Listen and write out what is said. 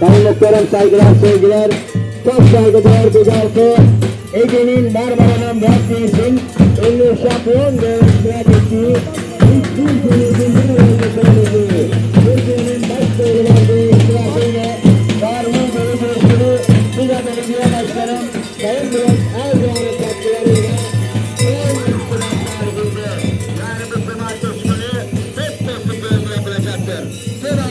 Dayanlıklarım saygılar sevgiler. Çok saygıdeğer Dugarfı. Ege'nin Marmara'nın Varsiyes'in ünlü şampiyon devletine geçtiği hiçbir günümüzün bir önünde söylediği Türkiye'nin baş doğrulardığı istirafıyla Darmı Belediyesi'ni Biga Belediye Başkanım Sayın Bülent Erdoğan'ın katkılarıyla en istiraflarında yarımızın ateşini hep dostluklarını yapılacaktır. Sıra